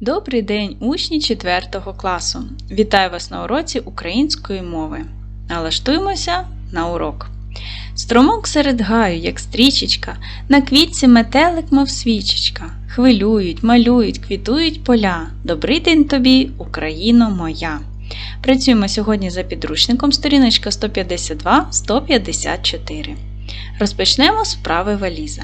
Добрий день, учні 4 класу! Вітаю вас на уроці української мови. Налаштуємося на урок. Струмок серед гаю, як стрічечка, на квітці метелик, мов свічечка. Хвилюють, малюють, квітують поля. Добрий день тобі, Україно моя! Працюємо сьогодні за підручником сторіночка 152-154. Розпочнемо з вправи валіза.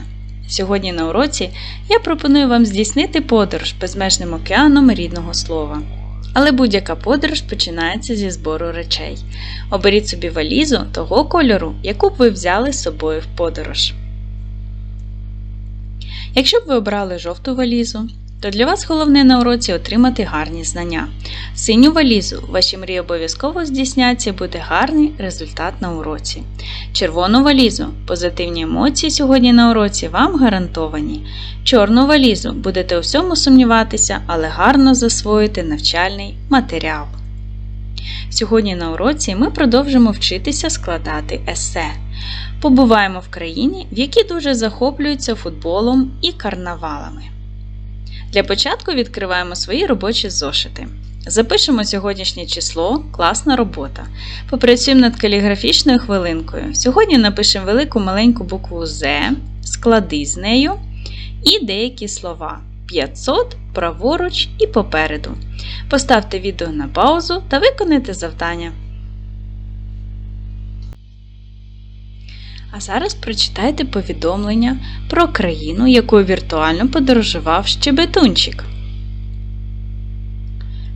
Сьогодні на уроці я пропоную вам здійснити подорож безмежним океаном рідного слова. Але будь-яка подорож починається зі збору речей. Оберіть собі валізу того кольору, яку б ви взяли з собою в подорож. Якщо б ви обрали жовту валізу, то для вас головне на уроці отримати гарні знання. Синю валізу ваші мрії обов'язково здійсняться буде гарний результат на уроці. Червону валізу позитивні емоції сьогодні на уроці вам гарантовані. Чорну валізу будете у всьому сумніватися, але гарно засвоїти навчальний матеріал. Сьогодні на уроці ми продовжимо вчитися складати есе. Побуваємо в країні, в якій дуже захоплюються футболом і карнавалами. Для початку відкриваємо свої робочі зошити. Запишемо сьогоднішнє число, класна робота. Попрацюємо над каліграфічною хвилинкою. Сьогодні напишемо велику маленьку букву З, склади з нею і деякі слова 500, праворуч і попереду. Поставте відео на паузу та виконайте завдання. А зараз прочитайте повідомлення про країну, якою віртуально подорожував Щебетунчик.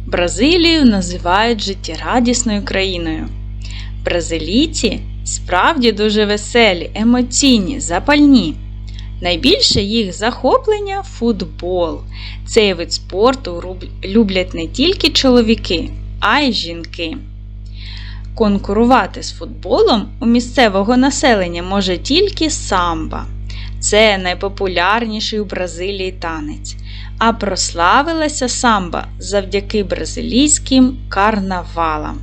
Бразилію називають життєрадісною країною. Бразилійці справді дуже веселі, емоційні, запальні. Найбільше їх захоплення футбол. Цей вид спорту люблять не тільки чоловіки, а й жінки. Конкурувати з футболом у місцевого населення може тільки самба. Це найпопулярніший у Бразилії танець. А прославилася самба завдяки бразилійським карнавалам.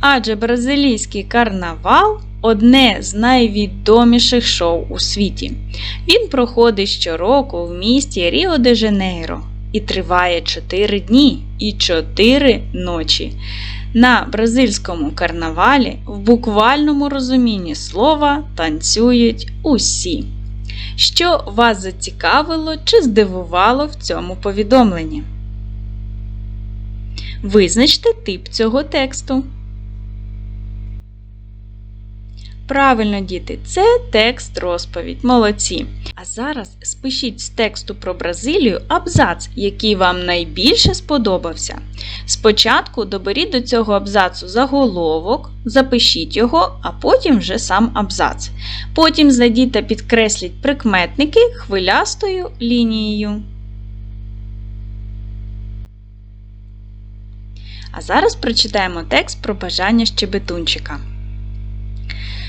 Адже бразилійський карнавал одне з найвідоміших шоу у світі. Він проходить щороку в місті Ріо де Жанейро і триває 4 дні і 4 ночі. На бразильському карнавалі в буквальному розумінні слова танцюють усі. Що вас зацікавило чи здивувало в цьому повідомленні? Визначте тип цього тексту. Правильно, діти, це текст розповідь. Молодці. А зараз спишіть з тексту про Бразилію абзац, який вам найбільше сподобався. Спочатку доберіть до цього абзацу заголовок, запишіть його, а потім вже сам абзац. Потім знайдіть та підкресліть прикметники хвилястою лінією. А зараз прочитаємо текст про бажання щебетунчика.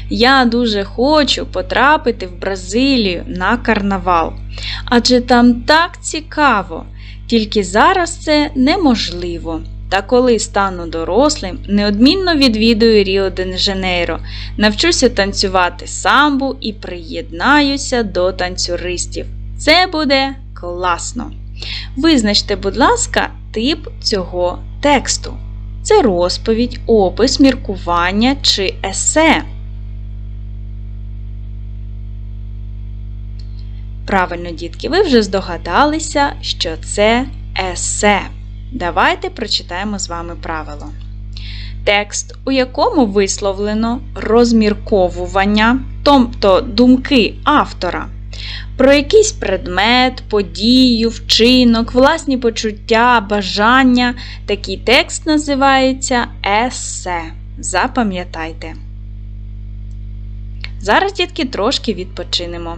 Я дуже хочу потрапити в Бразилію на карнавал. Адже там так цікаво, тільки зараз це неможливо. Та коли стану дорослим, неодмінно відвідую Ріо де Жанейро, навчуся танцювати самбу і приєднаюся до танцюристів. Це буде класно! Визначте, будь ласка, тип цього тексту. Це розповідь, опис, міркування чи есе. Правильно, дітки, ви вже здогадалися, що це есе. Давайте прочитаємо з вами правило. Текст, у якому висловлено розмірковування, тобто думки автора, про якийсь предмет, подію, вчинок, власні почуття, бажання. Такий текст називається есе. Запам'ятайте. Зараз, дітки, трошки відпочинемо.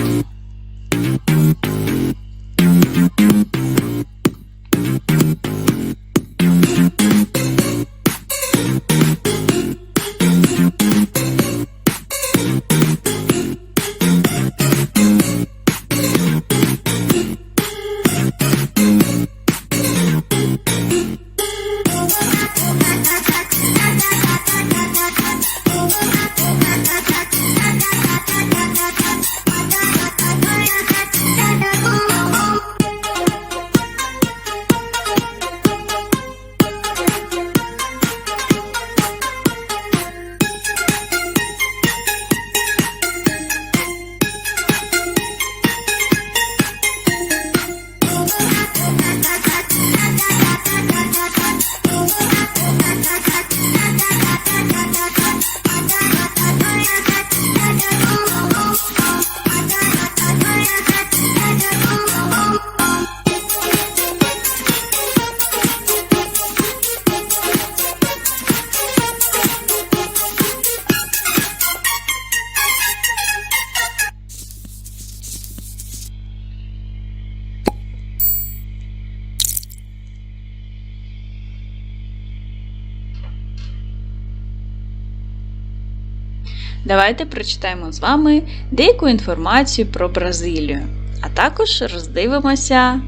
Давайте прочитаємо з вами деяку інформацію про Бразилію, а також роздивимося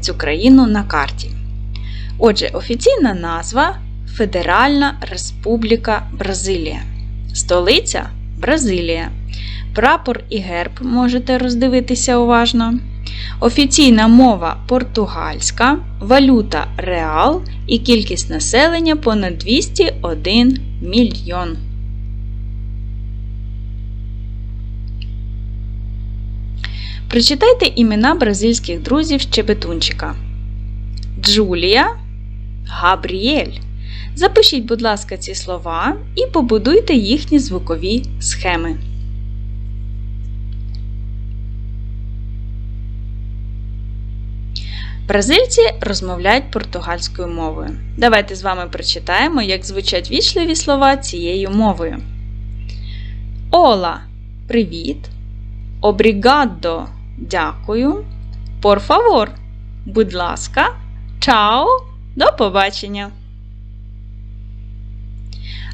цю країну на карті. Отже, офіційна назва Федеральна Республіка Бразилія. Столиця Бразилія. Прапор і герб можете роздивитися уважно. Офіційна мова португальська, валюта реал і кількість населення понад 201 мільйон. Прочитайте імена бразильських друзів Щебетунчика. Джулія, Габріель. Запишіть, будь ласка, ці слова і побудуйте їхні звукові схеми. Бразильці розмовляють португальською мовою. Давайте з вами прочитаємо, як звучать вічливі слова цією мовою. Ола привіт. Обрігадо дякую. Por favor, будь ласка. Чао! До побачення!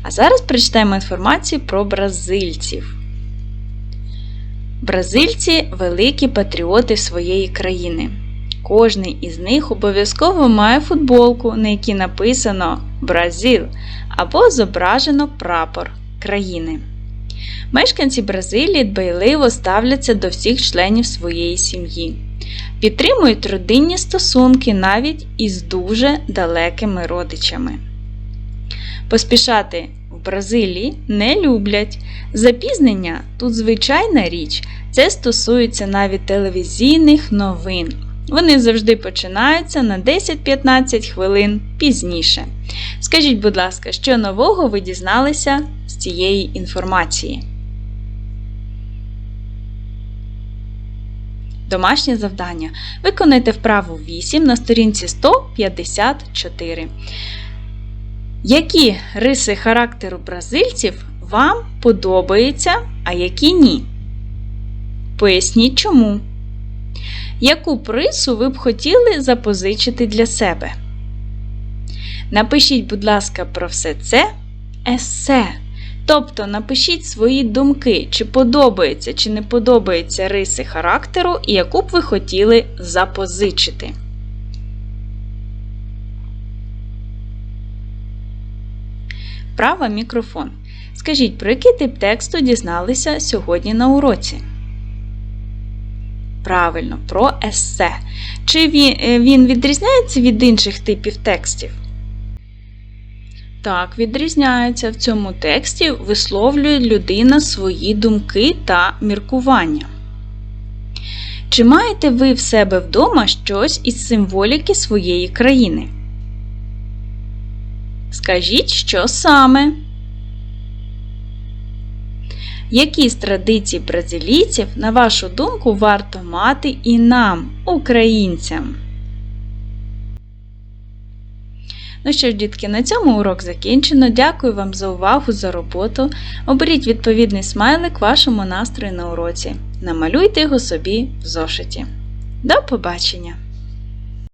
А зараз прочитаємо інформацію про бразильців. Бразильці великі патріоти своєї країни. Кожний із них обов'язково має футболку, на якій написано Бразил або зображено прапор країни. Мешканці Бразилії дбайливо ставляться до всіх членів своєї сім'ї, підтримують родинні стосунки навіть із дуже далекими родичами. Поспішати в Бразилії не люблять. Запізнення тут звичайна річ, це стосується навіть телевізійних новин. Вони завжди починаються на 10-15 хвилин пізніше. Скажіть, будь ласка, що нового ви дізналися з цієї інформації? Домашнє завдання. Виконайте вправу 8 на сторінці 154. Які риси характеру бразильців вам подобаються, а які ні? Поясніть чому. Яку прису ви б хотіли запозичити для себе? Напишіть, будь ласка, про все це есе. Тобто напишіть свої думки, чи подобаються, чи не подобаються риси характеру, і яку б ви хотіли запозичити. Права мікрофон. Скажіть, про який тип тексту дізналися сьогодні на уроці? Правильно, про есе. Чи він, він відрізняється від інших типів текстів? Так, відрізняється. В цьому тексті висловлює людина свої думки та міркування. Чи маєте ви в себе вдома щось із символіки своєї країни? Скажіть, що саме? Які з традицій бразилійців, на вашу думку, варто мати і нам, українцям? Ну що ж, дітки, на цьому урок закінчено. Дякую вам за увагу, за роботу. Оберіть відповідний смайлик вашому настрою на уроці. Намалюйте його собі в зошиті. До побачення!